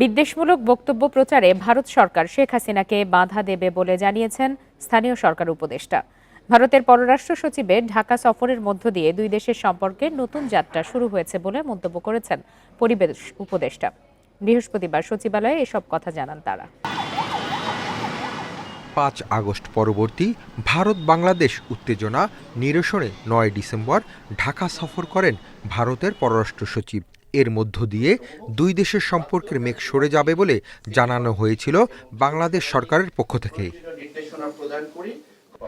বিদ্বেষমূলক বক্তব্য প্রচারে ভারত সরকার শেখ হাসিনাকে বাধা দেবে বলে জানিয়েছেন স্থানীয় সরকার উপদেষ্টা। ভারতের পররাষ্ট্র সচিবের ঢাকা সফরের মধ্য দিয়ে দুই দেশের সম্পর্কে নতুন যাত্রা শুরু হয়েছে বলে মন্তব্য করেছেন পরিবেশ উপদেষ্টা। বৃহস্পতিবার সচিবালয়ে এসব কথা জানান তারা। পাঁচ আগস্ট পরবর্তী ভারত বাংলাদেশ উত্তেজনা নিরসনে নয় ডিসেম্বর ঢাকা সফর করেন ভারতের পররাষ্ট্র সচিব। এর মধ্য দিয়ে দুই দেশের সম্পর্কের মেঘ সরে যাবে বলে জানানো হয়েছিল বাংলাদেশ সরকারের পক্ষ থেকে।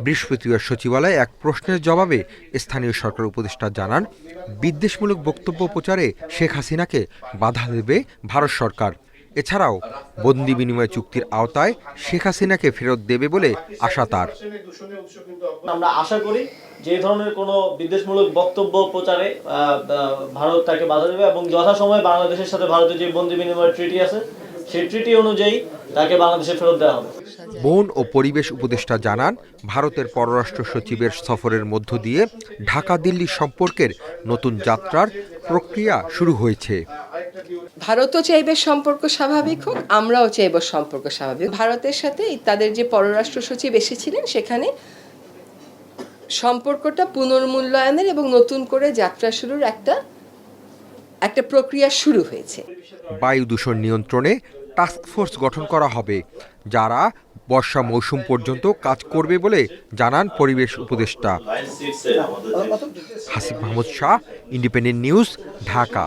বৃহস্পতিবার সচিবালয়ে এক প্রশ্নের জবাবে স্থানীয় সরকার উপদেষ্টা জানান, বিদ্বেষমূলক বক্তব্য প্রচারে শেখ হাসিনাকে বাধা দেবে ভারত সরকার। এছাড়াও বন্দি বিনিময় চুক্তির আওতায় শেখ হাসিনাকে ফেরত দেবে বলে আশা তার। আমরা আশা করি যে ধরনের কোনো বিদ্বেষমূলক বক্তব্য প্রচারে ভারত তাকে বাধা দেবে এবং যথাসময়ে বাংলাদেশের সাথে ভারতের যে বন্দি বিনিময় ট্রিটি আছে সেই ট্রিটি অনুযায়ী তাকে বাংলাদেশে ফেরত দেওয়া হবে। বন ও পরিবেশ উপদেষ্টা জানান ভারতের পররাষ্ট্র সচিবের সফরের মধ্য দিয়ে ঢাকা দিল্লি সম্পর্কের নতুন যাত্রার প্রক্রিয়া শুরু হয়েছে। ভারতও চাইবে সম্পর্ক স্বাভাবিক হোক, আমরাও চাইব সম্পর্ক স্বাভাবিক ভারতের সাথে তাদের যে পররাষ্ট্র সচিব এসেছিলেন, সেখানে সম্পর্কটা পুনর্মূল্যায়নের এবং নতুন করে যাত্রা শুরুর একটা একটা প্রক্রিয়া শুরু হয়েছে। বায়ু দূষণ নিয়ন্ত্রণে টাস্কফোর্স গঠন করা হবে, যারা বর্ষা মৌসুম পর্যন্ত কাজ করবে বলে জানান পরিবেশ উপদেষ্টা। Hasif Mahmud Shah Independent News Dhaka.